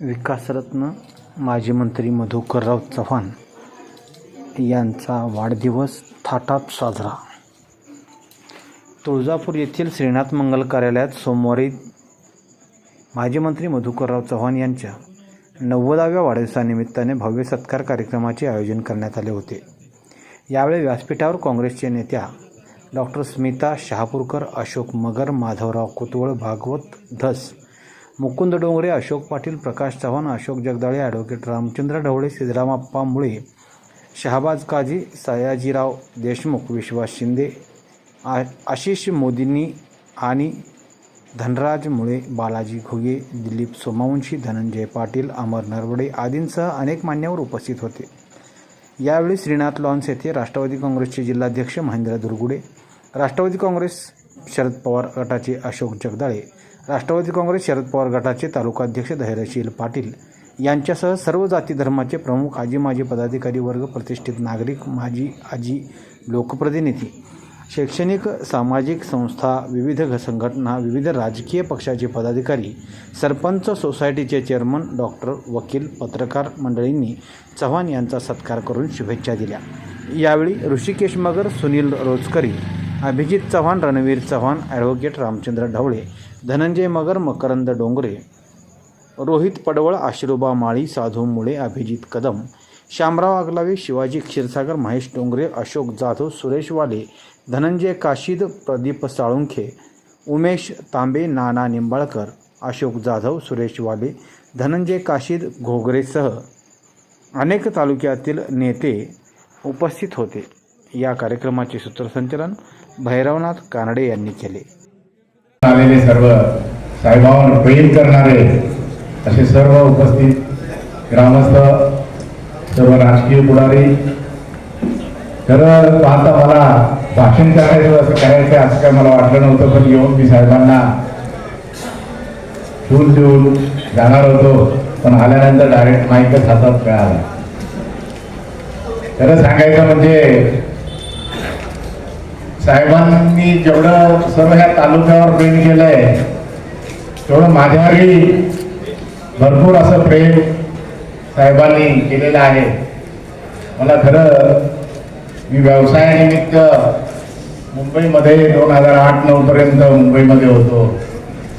विकासरत्न माजी मंत्री मधुकरराव चव्हाण यांचा वाढदिवस थाटात साजरा. तुळजापूर येथील श्रीनाथ मंगल कार्यालयात सोमवारी माजी मंत्री मधुकरराव चव्हाण यांच्या नव्वदाव्या वाढदिवसानिमित्ताने भव्य सत्कार कार्यक्रमाचे आयोजन करण्यात आले होते. यावेळी व्यासपीठावर काँग्रेसचे नेत्या डॉक्टर स्मिता शहापूरकर अशोक मगर माधवराव कुतवळ भागवत धस मुकुंद डोंगरे अशोक पाटील प्रकाश चव्हाण अशोक जगदाळे ॲडव्होकेट रामचंद्र ढवळे सिद्धरामाप्पा मुळे शहाबाज काझी सयाजीराव देशमुख विश्वास शिंदे आ आशिष मोदींनी आणि धनराज मुळे बालाजी घुगे दिलीप सोमवंशी धनंजय पाटील अमर नरवडे आदींसह अनेक मान्यवर उपस्थित होते. यावेळी श्रीनाथ लॉन्स येथे राष्ट्रवादी काँग्रेसचे जिल्हाध्यक्ष महेंद्र दुर्गुडे राष्ट्रवादी काँग्रेस शरद पवार गटाचे अशोक जगदाळे राष्ट्रवादी काँग्रेस शरद पवार गटाचे तालुकाध्यक्ष धैर्यशील पाटील यांच्यासह सर्व जाती धर्माचे प्रमुख आजी माजी पदाधिकारी वर्ग प्रतिष्ठित नागरिक माजी आजी लोकप्रतिनिधी शैक्षणिक सामाजिक संस्था विविध संघटना विविध राजकीय पक्षाचे पदाधिकारी सरपंच सोसायटीचे चेअरमन डॉक्टर वकील पत्रकार मंडळींनी चव्हाण यांचा सत्कार करून शुभेच्छा दिल्या. यावेळी ऋषिकेश मगर सुनील रोजकरी अभिजित चव्हाण रणवीर चव्हाण ॲडव्होकेट रामचंद्र ढवळे धनंजय मगर मकरंद डोंगरे रोहित पडवळ आशिरोबा माळी साधू मुळे अभिजित कदम श्यामराव आगलावे शिवाजी क्षीरसागर महेश डोंगरे अशोक जाधव सुरेश वाले धनंजय काशीद प्रदीप साळुंखे उमेश तांबे नाना निंबाळकर अशोक जाधव सुरेश वाले धनंजय काशीद घोगरेसह अनेक तालुक्यातील नेते उपस्थित होते. या कार्यक्रमाचे सूत्रसंचलन भैरवनाथ कानडे यांनी केले. आलेले सर्व साहेबांवर प्रेम करणारे असे सर्व उपस्थित ग्रामस्थ सर्व राजकीय पुढारी. खरं पाहता मला भाषण करायचं असं करायचं असं काय मला वाटलं नव्हतं पण येऊन मी साहेबांना फूल देऊन जाणार होतो पण आल्यानंतर डायरेक्ट माईकच हातात मिळाला खरं सांगायचं म्हणजे साहेबांनी जेवढं सर्व ह्या तालुक्यावर प्रेम केलंय तेवढं माझ्यावरही भरपूर असं प्रेम साहेबांनी केलेलं आहे. मला खरं मी व्यवसायानिमित्त मुंबईमध्ये दोन हजार आठ नऊ पर्यंत मुंबईमध्ये होतो.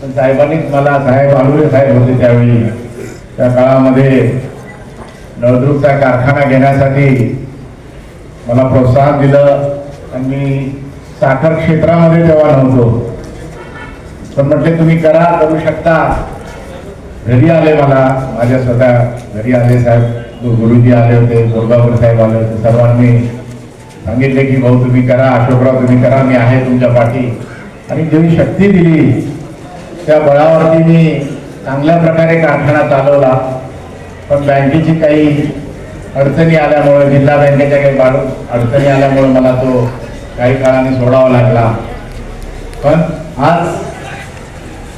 पण साहेबांनीच मला साहेब आलुरे साहेब होते त्यावेळी. त्या काळामध्ये नळदुर्गचा कारखाना घेण्यासाठी मला प्रोत्साहन दिलं आणि मी साखर क्षेत्रामध्ये तेव्हा नव्हतो. पण म्हटले तुम्ही करा करू शकता. घरी आले मला माझ्या स्वतः घरी आले साहेब. गुरुजी आले होते दुर्गापूर साहेब आले होते सर्वांनी सांगितले की भाऊ तुम्ही करा अशोकराव तुम्ही करा मी आहे तुमच्या पाठी. आणि जेवढी शक्ती दिली त्या बळावरती मी चांगल्या प्रकारे कारखाना चालवला. पण बँकेची काही अडचणी आल्यामुळे जिल्हा बँकेच्या काही अडचणी आल्यामुळे मला तो काही काळाने सोडावा लागला. पण आज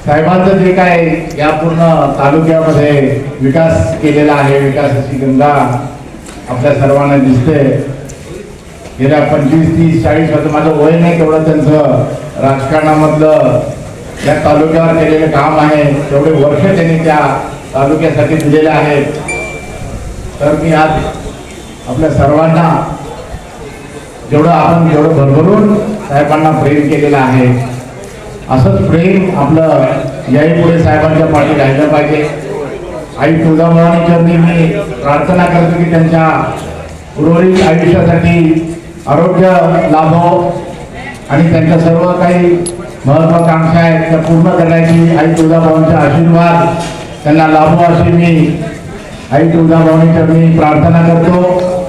साहेबांचं जे काय या पूर्ण तालुक्यामध्ये विकास केलेला आहे विकासाची गंगा आपल्या सर्वांना दिसते. गेल्या पंचवीस तीस चाळीस वर्ष माझं वय नाही तेवढं त्यांचं. राजकारणामधलं या तालुक्यावर केलेलं काम आहे. तेवढे वर्ष त्यांनी त्या तालुक्यासाठी दिलेले आहेत. तर मी आज आपल्या सर्वांना जेवढं आपण जेवढं भरभरून साहेबांना प्रेम केलेलं आहे असंच प्रेम आपलं याही पुढे साहेबांच्या पाठी राहिलं पाहिजे. आई तुळजाभवानी मी प्रार्थना करतो की त्यांच्या उर्वरित आयुष्यासाठी आरोग्य लाभो आणि त्यांच्या सर्व काही महत्वाकांक्षा आहेत त्या पूर्ण करण्याची आई तुळजाभवानीचा आशीर्वाद त्यांना लाभो अशी मी आई तुळजाभवानीच्या मी प्रार्थना करतो.